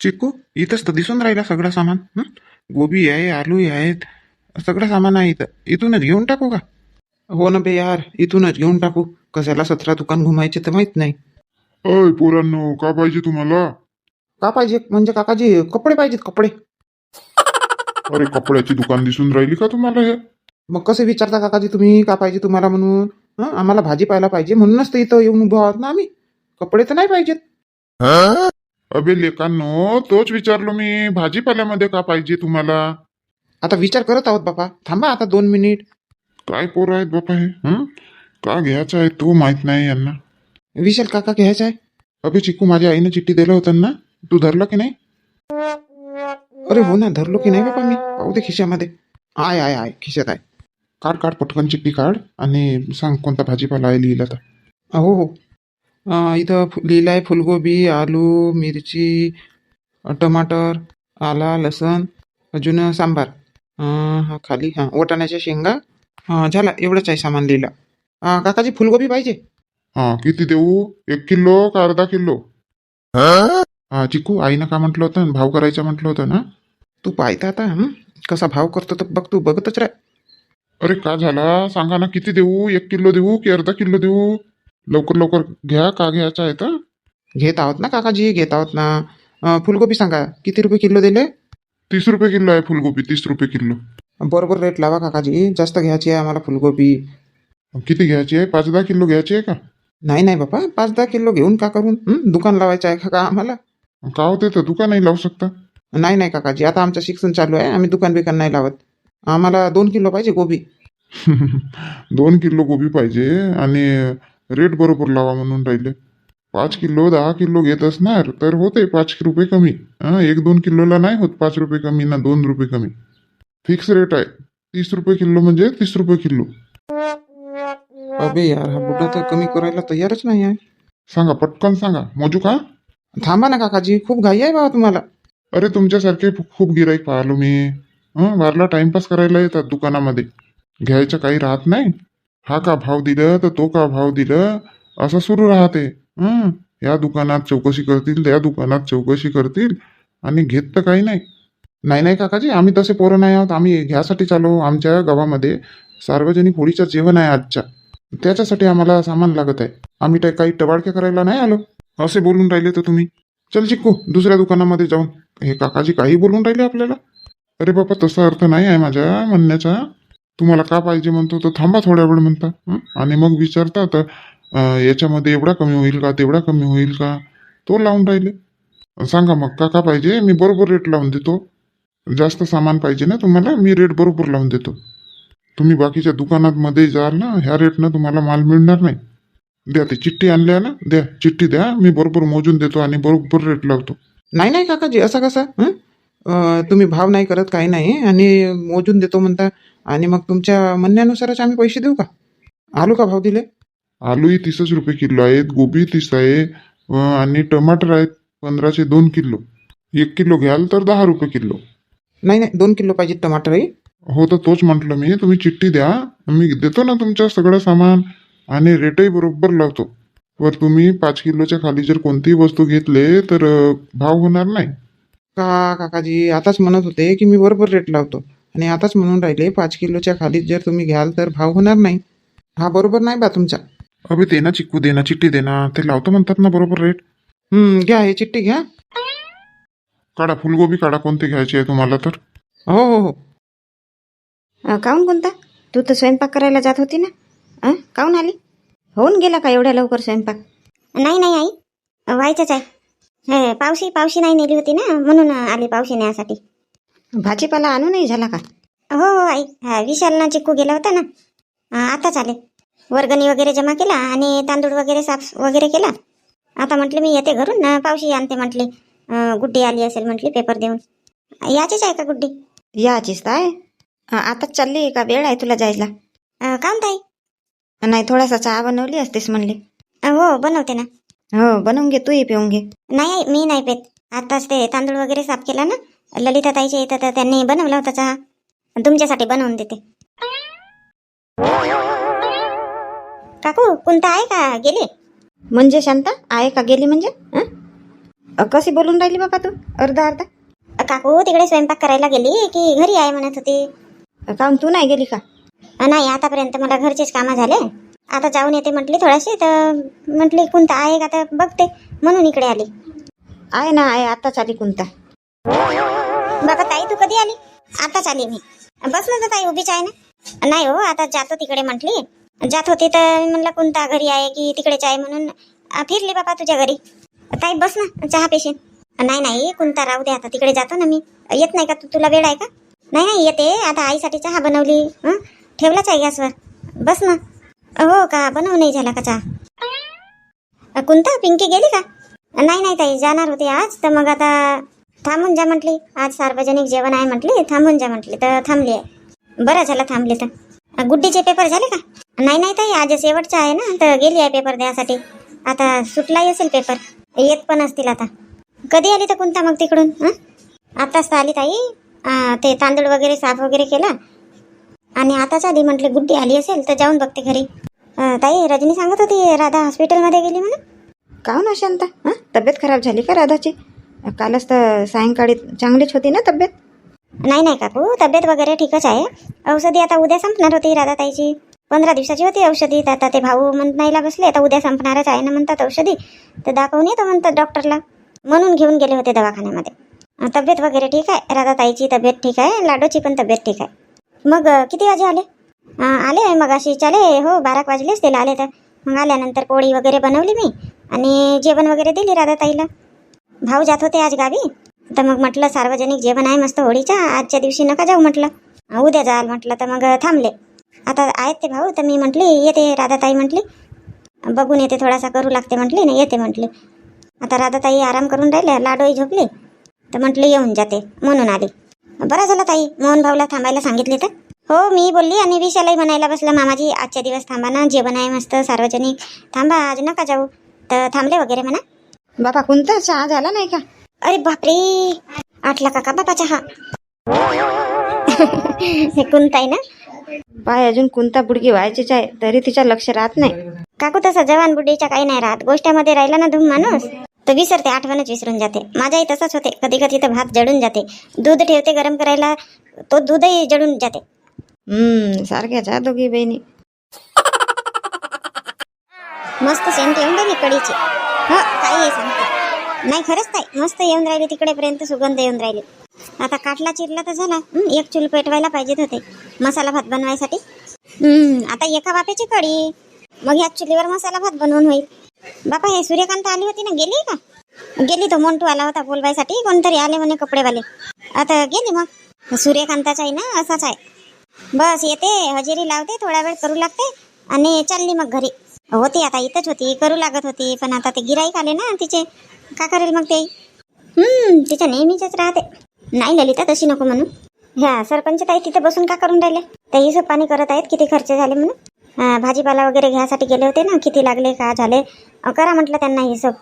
चिकू इथंच तर दिसून राहिला सगळं सामान हं? गोबी आहे आलू आहेत सगळं सामान आहे इथं. इथूनच घेऊन टाकू का? हो ना बे यार इथूनच घेऊन टाकू. कशाला सतरा दुकान घुमायचे तर माहीत नाही. अय पोरांनो का पाहिजे तुम्हाला? का पाहिजे? म्हणजे काकाजी कपडे पाहिजेत कपडे. अरे कपड्याची दुकान दिसून राहिली का तुम्हाला हे? मग कसे विचारता काकाजी तुम्ही? का पाहिजे तुम्हाला म्हणून? हं? आम्हाला भाजीपाला पाहिजे म्हणूनच तर इथं येऊन उभं आहोत ना आम्ही. कपडे तर नाही पाहिजेत. अबे लेकांनो तोच विचारलो मी भाजीपाल्यामध्ये का पाहिजे तुम्हाला? आता विचार करत आहोत बापा. थांबा आता दोन मिनिट. काय पोरं आहेत बापा हे हं? का घ्यायचं आहे तो माहित नाही यांना. विशाल काका घ्यायचा आहे? अबे चिकू माझ्या आईनं चिठ्ठी दिलं होतं ना. तू धरलं की नाही? अरे हो ना धरलो की नाही बापा मी. पाहू दे खिशामध्ये. आय आय आय खिशात आहे. काढ काढ पटकन चिठ्ठी काढ आणि सांग कोणता भाजीपाला आहे लिहिला तर. हो हो. इथं लिहिलं आहे फुलगोबी आलू मिरची टमाटर आला लसण अजून सांबार. हा खाली हां वाटाण्याच्या शेंगा. हां झाला एवढंच आहे सामान लिहिलं. काकाजी फुलगोबी पाहिजे. हा किती देऊ? एक किलो का अर्धा किलो? हा? चिकू आईनं का म्हटलं होतं? भाव करायचं म्हटलं होतं ना? तू पाहता आता? कसा भाव करतो तर बघ तू बघतच राह. अरे का झाला? सांगा ना किती देऊ? एक किलो देऊ की अर्धा किलो देऊ? लवकर लवकर घ्या का घ्यायचं आहे तर? घेत आहोत ना काकाजी घेत आहोत ना. अं, फुलगोबी सांगा किती रुपये किलो दिले? तीस रुपये किलो आहे फुलगोबी तीस रुपये किलो. बरोबर रेट लावा काकाजी जास्त घ्यायची आहे आम्हाला फुलगोबी किती घ्यायची आहे? पाच दहा किलो घ्यायची आहे का? नाही नाही बापा पाच दहा किलो घेऊन का करून? हं? दुकान लावायचं आहे का का आम्हाला? का होते तर दुकानही लावू शकता. नाही नाही काकाजी आता आमचं शिक्षण चालू आहे आम्ही दुकान बिकान नाही लावत. आम्हाला दोन किलो पाहिजे गोबी. दोन किलो गोबी पाहिजे आणि रेट बरोबर लावा म्हणून राहिले. पाच किलो दहा किलो घेत असणार तर होते पाच रुपये कमी. हं, एक दोन किलोला नाही होत पाच रुपये कमी ना दोन रुपये कमी. फिक्स रेट आहे. तीस रुपये किलो म्हणजे तीस रुपये किलो. अबे यार हा बुड्ढा तर कमी करायला तयारच नाही आहे. सांगा पटकन सांगा. मोजू का? थांबा ना काकाजी खूप घाई आहे बाबा तुम्हाला. अरे तुमच्यासारखे खूप गिराईक पाहिलो मी. हं वारला टाइमपास करायला येतात दुकानामध्ये. घ्यायचं काही राहत नाही. हा का भाव दिलं तर तो का भाव दिलं? असं सुरू राहते. हं या दुकानात चौकशी करतील त्या दुकानात चौकशी करतील आणि घेत तर काही नाही. नाही नाही काकाजी आम्ही तसे पोरं नाही आहोत. आम्ही घ्यासाठी चालू आमच्या गावामध्ये सार्वजनिक होळीचं जेवण आहे आजच्या. त्याच्यासाठी आम्हाला सामान लागत आहे. आम्ही त्या काही टबाळके करायला नाही आलो. असे बोलून राहिले तर तुम्ही. चल चिक्कू दुसऱ्या दुकानामध्ये जाऊन. हे काकाजी काही बोलून राहिले आपल्याला? अरे बाबा तसा अर्थ नाही आहे माझ्या म्हणण्याचा. तुम्हाला का पाहिजे म्हणतो? तर थांबा थोड्या वेळ म्हणता आणि मग विचारता तर याच्यामध्ये एवढा कमी होईल का? तेवढा कमी होईल का? तो लावून राहिले. सांगा मग का का पाहिजे? मी बरोबर रेट लावून देतो. जास्त सामान पाहिजे ना तुम्हाला मी रेट बरोबर लावून देतो. तुम्ही बाकीच्या दुकानात मध्ये जाल ना ह्या रेटनं तुम्हाला माल मिळणार नाही. द्या ते चिठ्ठी आणल्या ना द्या चिठ्ठी द्या मी बरोबर मोजून देतो आणि बरोबर रेट लावतो. नाही नाही काकाजी असा कसा? तुम्ही भाव नाही करत काही नाही. आणि मोजून देतो म्हणता आणि मग तुमच्या म्हणण्यानुसारच आम्ही पैसे देऊ का? आलू का भाव दिले? आलूही तीसच रुपये किलो आहेत गोबी तीस आहे आणि टमाटर आहेत पंधराशे दोन किलो. एक किलो घ्याल तर दहा रुपये किलो. नाही नाही दोन किलो पाहिजे टमाटरही हो? तर तोच म्हटलं मी तुम्ही चिठ्ठी द्या मी देतो ना तुमचं सगळं सामान आणि रेटही बरोबर लावतो. वर तुम्ही पाच किलोच्या खाली जर कोणतीही वस्तू घेतले तर भाव होणार नाही. का काकाजी आताच म्हणत होते की मी बरोबर रेट लावतो. आणि आताच म्हणून राहिले पाच किलोच्या खाली जर तुम्ही घ्याल तर भाव होणार नाही. हा बरोबर नाही बा तुमचा. अबे दे ना चिक्कू दे ना चिठ्ठी दे ना ते लावतो म्हणतात ना बरोबर रेट हम्म घ्या हे चिठ्ठी घ्या. काढा फुलगोबी काढा कोणते घ्यायचे आहे तुम्हाला तर? हो हो हो. अं, काहून कोणता? तू तर स्वयंपाक करायला जात होती ना? अं काहून आली? होऊन गेला का एवढ्या लवकर स्वयंपाक? नाही नाही आई. व्हायचंच आहे. हे पावशी पावशी नाही नेली होती ना? म्हणून आली पावशी नेण्यासाठी. भाजीपाला आणू नाही झाला का? हो हो आई. हा विशालना चिक्कू गेला होता ना. हा, आताच आले. वर्गणी वगैरे जमा केला आणि तांदूळ वगैरे साफ वगैरे केला. आता म्हटले मी येते घरून. ना पावशी आणते म्हटली. अं, गुड्डी आली असेल म्हटली पेपर देऊन. याचीच आहे का गुड्डी? याचीच अं, आताच चालली का? वेळ आहे तुला जायला. अं, काहून ताई. नाही थोडासा चहा बनवली असतेस म्हणली. अं, हो बनवते ना. हो बनवून घे तूही पिऊन घे. नाही आई मी नाही पेत. आताच ते तांदूळ वगैरे साफ केला ना. ललिता ताईच्या इथं तर त्यांनी बनवला होता चहा. तुमच्यासाठी बनवून देते. काकू कोणता आहे का गेले? म्हणजे शांता आहे का गेली म्हणजे? हं? अ, कशी बोलून राहिली बाबा तू? अर्धा अर्धा? काकू तिकडे स्वयंपाक करायला गेली की घरी आहे म्हणत होती. अ, काहून तू नाही गेली का? नाही आतापर्यंत मला घरचेच कामं झाले. आता जाऊन येते म्हटली थोडीशी तर म्हटली कोणता आहे का तर बघते. म्हणून इकडे आली. आहे ना आहे आताच आली कोणता बघा ताई तू कधी आली? आताच आली मी. बस ना ताई उभीच आहे ना? नाही हो आता जातो तिकडे म्हटली. जात होती तर म्हणलं कोणता घरी आहे की तिकडेच आहे? म्हणून फिरली बाबा तुझ्या घरी. ताई बस ना चहा पेशीन. नाही नाही कोणता राहू दे आता तिकडे जातो ना मी. येत नाही का तू? तुला वेळ आहे का? नाही नाही येते. आता आईसाठी चहा बनवली हं? ठेवलाच आहे गॅसवर. बस ना. हो का? बनव नाही झाला का चहा? कोणता? पिंकी गेली का? नाही नाही ताई जाणार होते आज. तर मग आता थांबून जा म्हटली. आज सार्वजनिक जेवण आहे म्हटली. थांबून जा म्हटली. तर थांबली आहे. बरं झालं थांबली तर. गुड्डीचे पेपर झाले का? नाही नाही ताई. आज शेवटचा आहे ना. तर गेली आहे पेपर द्यासाठी. आता सुटलाही असेल पेपर. येत पण असतील आता. कधी आली तर कोणता मग तिकडून? हां आत्ताच तर आली ताई. ते तांदूळ वगैरे साफ वगैरे केला. आणि आताच आधी म्हटली गुड्डी आली असेल तर जाऊन बघते घरी. ताई रजनी सांगत होती राधा हॉस्पिटलमध्ये गेली म्हणून. काहून हो ना शांता? हां तब्येत खराब झाली का राधाची? कालच तर सायंकाळी चांगलीच होती ना तब्येत? नाही नाही काकू तब्येत वगैरे ठीकच आहे. औषधी आता उद्या संपणार होती राधाताईची. पंधरा दिवसाची होती औषधी. तर आता ते भाऊ म्हणायला बसले. आता उद्या संपणारच आहे ना म्हणतात औषधी. तर दाखवून येतो म्हणतात डॉक्टरला. म्हणून घेऊन गेले होते दवाखान्यामध्ये. तब्येत वगैरे ठीक आहे? राधाताईची तब्येत ठीक आहे. लाडोची पण तब्येत ठीक आहे. मग किती वाजे आले? आले मग अशी चाले हो बारा वाजलेच त्याला आले तर. मग आल्यानंतर पोळी वगैरे बनवली मी. आणि जेवण वगैरे दिली राधाताईला. भाऊ जात होते आज गावी. तर मग म्हटलं सार्वजनिक जेवण आहे मस्त होळीच्या आजच्या दिवशी नका जाऊ म्हटलं. उद्या जाल म्हटलं तर मग थांबले. आता आहेत ते भाऊ तर मी म्हटली येते राधाताई म्हटली. बघून येते थोडासा करू लागते म्हटली ना येते म्हटली. आता राधाताई आराम करून राहिले लाडोई झोपली. तर म्हटली येऊन जाते म्हणून आली. बरं झालं ताई मोहन भाऊला थांबायला सांगितले तर? हो मी बोलली आणि विशालाही म्हणायला बसलं मामाजी आजच्या दिवस थांबा ना जेवण आहे मस्त सार्वजनिक. थांबा आज नका जाऊ. तर थांबले वगैरे म्हणा. बाबा कोणता चहा झाला नाही का? अरे बापरे! आठला काका बापा चहा हे कोणताय ना? पाय अजून कोणता बुडकी व्हायचीच आहे तरी तिच्या लक्ष राहत नाही. काकू तसं जवान बुड्डीच्या काही नाही राहत. गोष्टामध्ये राहिला ना धूम माणूस तर विसरते आठवणच विसरून जाते. माझ्याही तसंच होते. कधी कधी तर भात जळून जाते. दूध ठेवते गरम करायला तो दूधही जळून जाते. हम्म सारख्याच आहे दोघी बहिणी. मस्त सेंट येऊन कढीची. हो काही सांगते नाही. खरंच ताई. मस्त येऊन राहिली तिकडेपर्यंत सुगंध येऊन राहिली. आता काटला चिरला तर झाला. एक चूल पेटवायला पाहिजेत होते. मसाला भात बनवायसाठी. आता एका बाप्याची कढी मग ह्या चुलीवर मसाला भात बनवून होईल. बापा हे सूर्यकांत आली होती ना? गेली का? गेली तो मोंटू आला होता बोलवायसाठी. कोणतरी आले म्हणे कपडेवाले. आता गेली मग. सूर्यकांताचा आहे ना असाच आहे. बस येते. हजेरी लावते थोडा वेळ करू लागते. आणि चालली मग घरी. होती आता इथंच होती करू लागत होती पण आता ते गिराईक आले ना तिचे का करेल मग ते? हम्म तिच्या नेहमीच राहते. नाही ललिता तशी नको म्हणून ह्या सरपंच ताई तिथे बसून का करून राहिले? ते हिशोब पाणी करत आहेत किती खर्च झाले म्हणून. भाजीपाला वगैरे घ्यायसाठी गेले होते ना किती लागले का झाले? करा म्हटलं त्यांना हिशोब.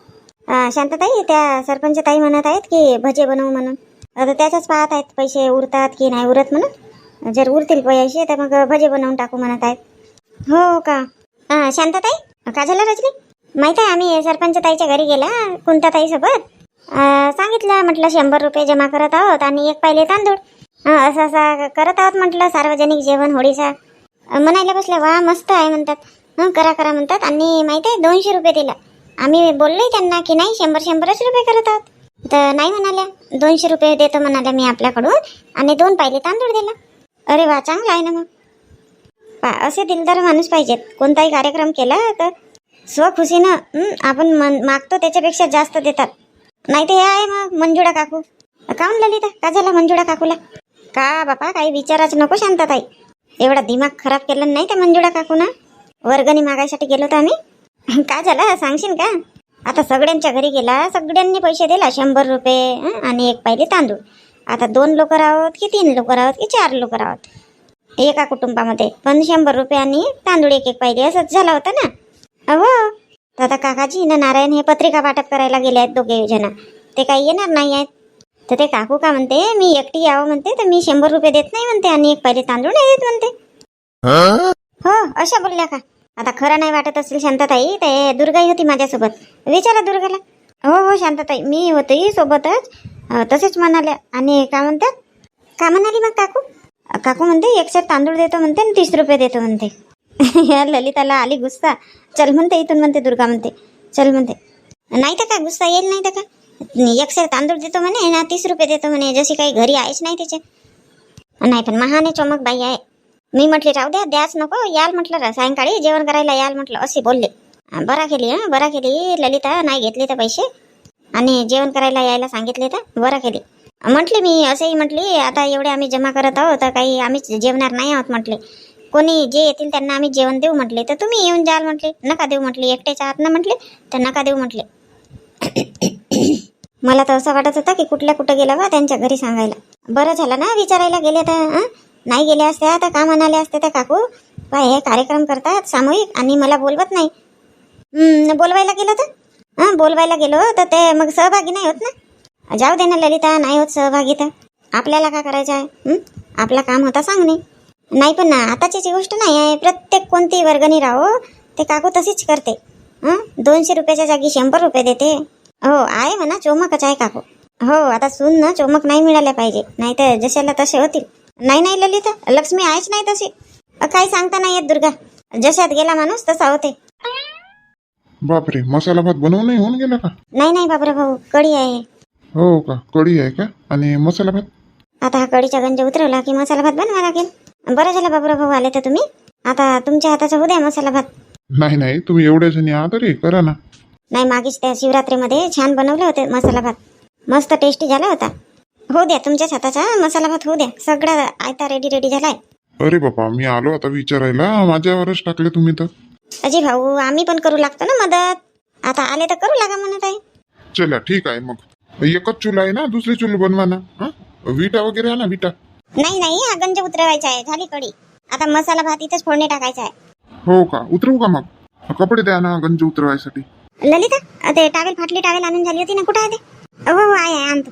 शांतताई त्या सरपंच ताई म्हणत आहेत की भजे बनवू म्हणून. आता त्याच्याच पाहत आहेत पैसे उरतात की नाही उरत म्हणून. जर उरतील पैसे तर मग भजे बनवून टाकू म्हणत आहेत. हो का? अं, शांतताई? का झालं रजनी? माहीत आहे आम्ही सरपंच ताईच्या घरी गेला कोणत्या ताईसोबत सांगितलं म्हटलं शंभर रुपये जमा करत आहोत आणि एक पाहिले तांदूळ. असं असं करत आहोत म्हटलं सार्वजनिक जेवण होळीचा. म्हणायला बसल्या वा मस्त आहे म्हणतात. हं करा करा म्हणतात. आणि माहीत आहे दोनशे रुपये दिला. आम्ही बोललोय त्यांना की नाही शंभर शंभरच रुपये करत आहोत. तर नाही म्हणाल्या. दोनशे रुपये देतो म्हणाल्या मी आपल्याकडून. आणि दोन पाहिले तांदूळ दिला. अरे वा चांगला आहे ना मग. पा असे दिलदार माणूस पाहिजेत. कोणताही कार्यक्रम केला तर स्वखुशीनं आपण मन मागतो त्याच्यापेक्षा जास्त देतात. नाही ते हे आहे मग मंजुळा काकू. काऊन ललिता? का झाला मंजुळा काकूला? का बापा काही विचाराच नको शांतताई. एवढा दिमाग खराब केला नाही त्या मंजुळा काकूना? वर्गणी मागायसाठी गेलो होतो आम्ही. का झाला? सांगशील का? आता सगळ्यांच्या घरी गेला सगळ्यांनी पैसे दिला शंभर रुपये आणि एक पाहिजे तांदूळ. आता दोन लोक राहोत की तीन लोक राहोत की चार लोक राहोत? एका कुटुंबामध्ये. पण शंभर रुपये आणि तांदूळ एक एक पाहिजे असंच झाला होता ना? हो आता काकाजी ना नारायण हे पत्रिका वाटप करायला गेले आहेत दोघे जण. ते काही येणार नाही आहेत. तर ते काकू का म्हणते मी एकटी यावं म्हणते तर मी शंभर रुपये देत नाही म्हणते आणि एक पहिले तांदूळ नाही देत म्हणते. हो अशा बोलल्या का? आता खरं नाही वाटत असेल शांतताई ते दुर्गाई होती माझ्यासोबत. विचारा दुर्गाला. हो हो शांतताई मी होते सोबतच. तसेच म्हणाले आणि का म्हणतात? का म्हणाली मग काकू? काकू म्हणते एकशे तांदूळ देतो म्हणते आणि तीस रुपये देतो म्हणते. या ललिताला आली गुस्सा. चल म्हणते इथून म्हणते दुर्गा म्हणते. चल म्हणते. नाही तर का गुस्सा येईल नाही तर का एकशे तांदूळ देतो म्हणे ना तीस रुपये देतो म्हणे. जशी काही घरी आहेच नाही त्याचे नाही पण महाने चमक बाई आहे. मी म्हटले राहू द्या द्याच नको. याल म्हटलं सायंकाळी जेवण करायला याल म्हटलं असे बोलले. बरा केली हा बरा केली. ललिता नाही घेतले तर पैसे. आणि जेवण करायला यायला सांगितले तर बरं केली. म्हटले मी असंही म्हटली आता एवढे आम्ही जमा करत आहोत तर काही आम्ही जेवणार नाही आहोत म्हटले. कोणी जे येतील त्यांना आम्ही जेवण देऊ म्हटले तर तुम्ही येऊन जाल म्हटले. नका देऊ म्हटले एकट्याच्या आत ना म्हटले तर नका देऊ म्हटले. मला तर असं वाटत होतं की कुठल्या कुठं गेला बा त्यांच्या घरी सांगायला. बरं झालं ना विचारायला गेले तर नाही गेले असत्या तर का म्हणाले असते त्या काकू? काय हे कार्यक्रम करतात सामूहिक आणि मला बोलवत नाही. बोलवायला गेलं तर? हां बोलवायला गेलो तर ते मग सहभागी नाही होत ना? जाऊ दे ना ललिता नाही होत सहभागी तर. आपल्याला काय करायचं आहे? आपला काम होता सांगणे नाही पण ना आताची गोष्ट नाही आहे. प्रत्येक कोणती वर्गणी राहो ते काकू तशीच करते. हं? दोनशे रुपयाच्या जागी शंभर रुपये देते. हो आहे म्हणा चोमकच आहे काकू. हो आता सून ना चोमक नाही मिळाल्या पाहिजे. नाही तर जशाला तसे होतील. नाही नाही ललिता लक्ष्मी आहेच नाही तशी. काही सांगता नाही येत दुर्गा. जशात गेला माणूस तसा होते. बापरे मसाला भात बनवून होऊन गेला का? नाही नाही बाबरा भाऊ कढी आहे. हो का? कढी आहे का? आणि मसाला भात? आता हा कढीचा गंज उतरवला की मसाला भात बनवा लागेल. बरं झालं बाबरा भाऊ आले तर तुम्ही. आता तुमच्या हाताचा होऊ द्या मसाला भात. नाही नाही तुम्ही एवढ्या जणी आहात रे करा ना. नाही मागेच त्या शिवरात्रीमध्ये छान बनवले होते मसाला भात. मस्त टेस्टी झाला होता. होऊ द्या तुमच्याच हाताचा मसाला भात होऊ द्या. सगळं आयता रेडी रेडी झालाय. अरे बाबा मी आलो आता विचारायला. माझ्यावरच टाकले तुम्ही तर. अजी भाऊ आम्ही पण करू लागतो ना मदत. आता आले तर करू लागा म्हणत आहे. चला ठीक आहे मग. एकच चूल आहे ना? दुसरी चूल बनवा ना हा? विटा वगैरे आहे ना विटा. नाही नाही हा गंज उतरवायचा आहे झाली कढी. आता मसाला भात इथेच फोडणी टाकायचा आहे. हो का? उतरवू का मग? कपडे द्या ना गंज उतरवायसाठी. ललिता ते टावेल फाटली टावेल आणून झाली होती ना कुठं आहे ते? हो हो आहे आहे, आणतो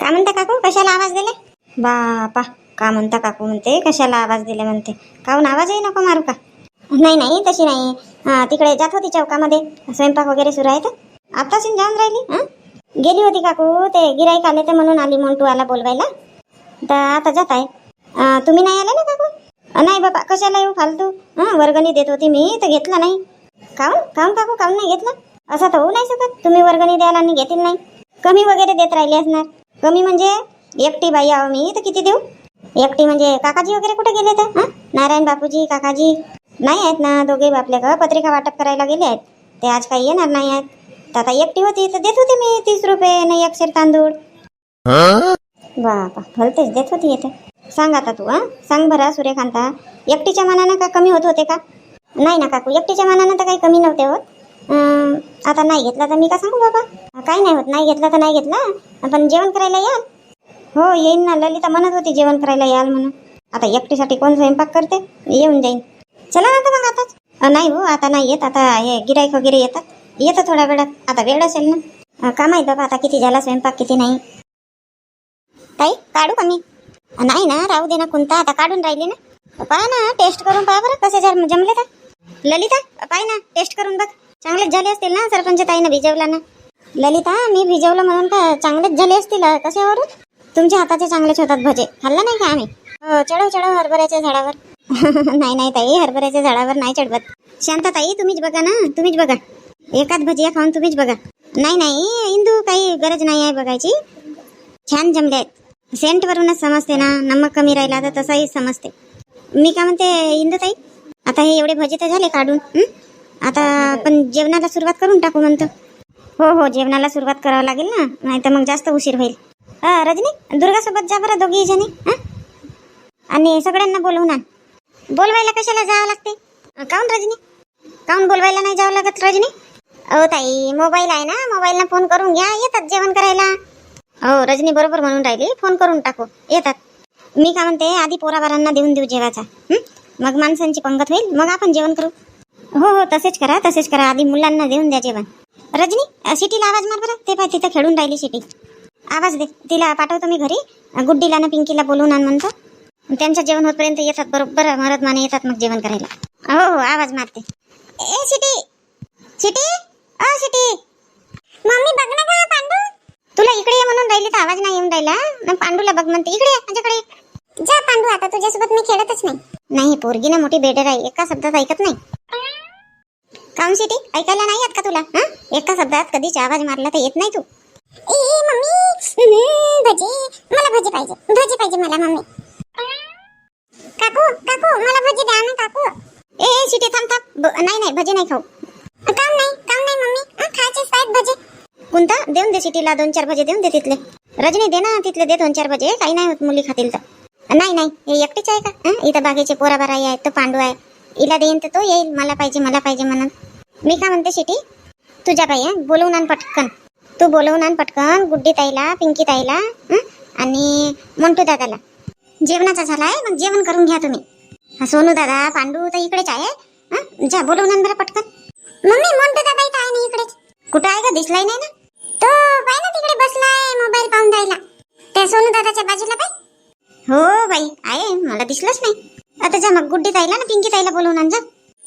काय म्हणता काकू? कशाला आवाज दिले? बापा का म्हणता काकू म्हणते? कशाला आवाज दिले म्हणते? काहून आवाजही नको मारू का? नाही नाही तशी नाही. हा तिकडे जात होती चौकामध्ये. स्वयंपाक वगैरे सुरू आहे तर? आताच जाऊन राहिली? हा? गेली होती काकू ते गिराईक आले तर म्हणून आली मोंटू आला बोलवायला. तर आता जात आहे. तुम्ही नाही आले ना काकू? नाही बाबा कशाला येऊ फालतू? हा वर्गणी देत होती मी तर घेतला नाही. काऊन काऊन काकू काऊन नाही घेतला. असं तर होऊ नाही शकत. तुम्ही वर्गणी द्याल आणि घेतील नाही. कमी वगैरे देत राहिले असणार. कमी म्हणजे एकटी बाई आहो मी तर किती देऊ? एकटी म्हणजे काकाजी वगैरे कुठे गेले तर? हं? नारायण बापूजी काकाजी? नाही आहेत ना दोघे आपले का? पत्रिका वाटप करायला गेले आहेत. ते आज काही येणार नाही आहेत. तर आता एकटी होती तर देत होते मी तीस रुपये नाही एक शेर तांदूळ बापा भलतेच देत होती येते सांग आता तू हा? सांग बरं सूर्यकांता. एकटीच्या मनानं का कमी होत होते का? नाही ना काकू एकटीच्या मनानं तर काही कमी नव्हते होत. आता नाही घेतला तर मी का सांगू बाबा? काही नाही होत नाही घेतला तर नाही घेतला. पण जेवण करायला याल. हो येईन ना ललिता म्हणत होती जेवण करायला याल म्हणून. आता एकटीसाठी कोण स्वयंपाक करते? येऊन जाईन. चला ना तर मग आताच. नाही हो आता नाही येत आता हे गिराईक वगैरे येतात. येतं थोड्या वेळात. आता वेळ असेल ना. का माहीत बाबा आता किती झाला स्वयंपाक किती नाही? ताई काढू का मी? नाही ना राहू दे ना कोणता आता काढून राहिली ना. पहा ना टेस्ट करून पहा बरं कसे जर जमले तर. ललिता पाय ना टेस्ट करून बघ. चांगलेच झाले असतील ना सरपंच ताईनं भिजवला ना. ललिता मी भिजवलं म्हणून का चांगलेच झाले असतील? कशावर हो तुमच्या हाताचे चांगलेच होतात भजे. खाल्ला नाही का आम्ही? हो चढव चढव हरभऱ्याच्या झाडावर. नाही नाही ताई हरभऱ्याच्या झाडावर नाही चढवत. शांता ताई तुम्हीच बघा ना तुम्हीच बघा. एकाच भजिया खाऊन तुम्हीच बघा. नाही नाही इंदू काही गरज नाही आहे बघायची. छान जमले आहेत. सेंटवरूनच समजते ना नमक कमी राहिला तर तसाही समजते. मी काय म्हणते इंदुताई आता हे एवढे भजे तर झाले काढून आता आपण जेवणाला सुरुवात करून टाकू म्हणतो. हो हो जेवणाला सुरुवात करावं लागेल ना नाही तर मग जास्त उशीर होईल. रजनी दुर्गासोबत जा बरं दोघी जणी हां? आणि सगळ्यांना बोलवून आण बोलवायला कशाला जावं लागते? काऊन रजनी? काऊन बोलवायला नाही जावं लागत रजनी? अहो ताई मोबाईल आहे ना? मोबाईलला फोन करून घ्या. येतात जेवण करायला. हो रजनी बरोबर म्हणून राहिली. फोन करून टाकू. येतात. मी काय म्हणते आधी पोराबारांना देऊन देऊ जेवायचा मग माणसांची पंगत होईल. मग आपण जेवण करू. हो हो तसेच करा तसेच करा. आधी मुलांना देऊन द्या जेवण. रजनी सिटीला आवाज मार बरं. ते पाय तिथं खेळून राहिली सिटी. आवाज दे. तिला पाठवतो मी घरी. गुड्डीला ना पिंकीला बोलवून आण म्हणतो. त्यांचं जेवण होतपर्यंत येतात. बरोबर मरत माने येतात मग जेवण करायला. हो हो आवाज मारते. ए सिटी! सिटी! अ सिटी मम्मी बघ ना का पांडू. तुला इकडे ये म्हणून राहिली तर आवाज नाही येऊन राहिला. मग पांडूला बघ म्हणते इकडे ये माझ्याकडे जा पांडू आता तुझ्यासोबत मी खेळतच नाही. नाही पोरगी ना मोठी बेडर आहे. एका शब्दात ऐकत नाही. काउन सिटी ऐकायला नाही येत का तुला? हा? एका शब्दात कधीच आवाज मारला तर येत नाही तू. ए मम्मी. भजी. मला भजी पाहिजे. भजी पाहिजे मला मम्मी. काकू काकू मला भजी द्या ना काकू. ए ए, सिटी थांब थांब. ब- नाही नाही भजी नाही खाऊ. कोणता? देऊन दे सिटीला दोन चार भजे देऊन दे तिथले. रजनी दे ना तिथले दे दोन चार भजे. काही नाही होत मुली खातील तर. नाही नाही हे एकटीच आहे का? इथं बागेचे पोराबाराई आहेत तो पांडू आहे. इला देईन तर तो येईल. मला पाहिजे मला पाहिजे म्हणून. मी का म्हणते सिटी? तुझ्या बाई बोलवून आण पटकन. तू बोलवून आण पटकन. गुड्डी ताईला पिंकी ताईला आणि मोंटू दादाला. जेवणाचा झालाय मग जेवण करून घ्या तुम्ही. सोनू दादा पांडू तर इकडेच आहे जा बोलवून आण बरं पटकन. मम्मी मोंटू दादा इथं आहे ना इकडेच. कुठं आहे का दिसलाय नाही ना? तो पाय ना तिकडे बसलाय मोबाईल पाहून राहिला. त्या सोनू दादाच्या बाजूला पाय हो बाई आहे. मला दिसलंच नाही. आता जा मग गुड्डी ताईला ना पिंकी ताईला बोलवून आण जा.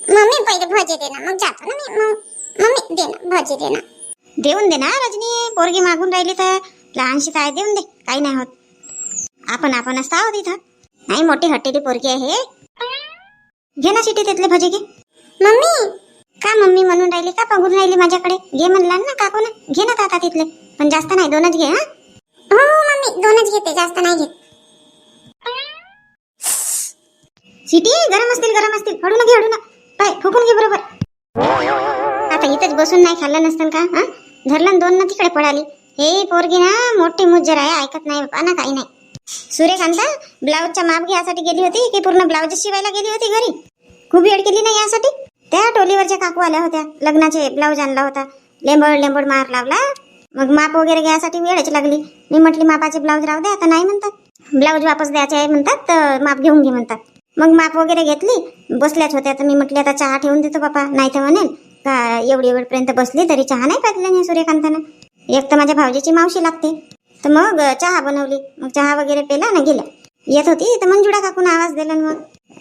मम्मी पहिले भजी दे ना. मग जातो ना मी. मग मम्मी दे ना भजी दे ना. देऊन दे ना रजनी. पोरगी मागून राहिली तर लहानशी काय देऊन दे. काही नाही होत. आपण आपण असता आहोत इथं. नाही मोठी हट्टेली पोरगी आहे घे ना सिटी तिथले भजी घे. मम्मी म्हणून राहिली का? बघून राहिली माझ्याकडे? घे म्हणला ना काकू ना घे ना काका तिथले. पण जास्त नाही दोनच घे हा? हो मम्मी दोनच घेते जास्त नाही घेत. सिटी गरम असतील गरम असतील. हडू ना घे हडू ना. पाय फुकून घे बरोबर. आता इथंच बसून नाही खाल्लं नसतं का हा? धरलं दोन ना तिकडे पडाली. हे पोरगी ना मोठी मुज्जर आहे ऐकत नाही बाबा ना काही नाही. सूर्यकांता ब्लाऊजचा माप घ्यायसाठी गेली होती की पूर्ण ब्लाऊज शिवायला गेली होती घरी? खूप वेळ केली नाही यासाठी? त्या टोलीवरच्या काकू आल्या होत्या. लग्नाचे ब्लाऊज आणला होता. लेंबड लेंबड मार लावला. मग माप वगैरे घ्यायसाठी वेळच लागली. मी म्हटली मापाचे ब्लाऊज राहू द्या आता नाही म्हणतात. ब्लाऊज वापस द्यायचे आहे म्हणतात तर माप घेऊन घे म्हणतात. मग माप वगैरे घेतली. बसल्याच होत्या. तर मी म्हटली आता चहा ठेवून देतो बापा. नाही तर म्हणेल का एवढी वेळपर्यंत बसली तरी चहा नाही पाजला नाही सूर्यकांतानं? एक तर माझ्या भाऊजीची मावशी लागते. तर मग चहा बनवली. मग चहा वगैरे पेला ना गेल्या. येत होती तर मंजुळा काकून आवाज दिला मग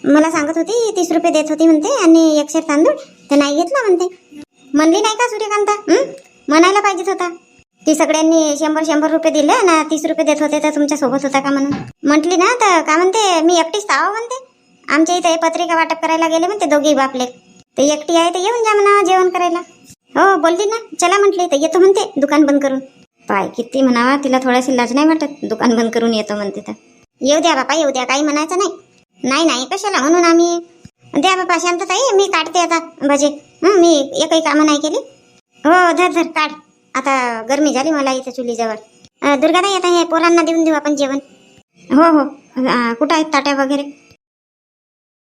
मला सांगत होती तीस रुपये देत होती म्हणते आणि एकशे तांदूळ तर नाही घेतला म्हणते. म्हणली नाही का सूर्यकांता? म्हणायला पाहिजेत होता. ती सगळ्यांनी शंभर शंभर रुपये दिले ना तीस रुपये देत होते तर तुमच्यासोबत होता का म्हणून? म्हटली ना तर का म्हणते मी एकटीच ताव म्हणते. आमच्या इथे पत्रिका वाटप करायला गेले म्हणते दोघी बापले. तर एकटी आहे तर येऊन जा म्हणा जेवण करायला. हो बोलली ना चला म्हटली तर येतो म्हणते दुकान बंद करून. पाय किती म्हणावा तिला थोडीशी लाज नाही वाटत दुकान बंद करून येतो म्हणते तर. येऊ द्या बापा येऊ द्या काही म्हणायचं नाही. नाही नाही कशाला? म्हणून आम्ही द्या बापा शांतताई मी काढते आता भजे. हं मी एकही कामं नाही केली. हो धर धर काढ. आता गरमी झाली मला इथं चुलीजवळ. अं, दुर्गाताई आता हे पोरांना देऊन देऊ आपण जेवण. हो हो. अं, कुठं आहेत ताट्या वगैरे?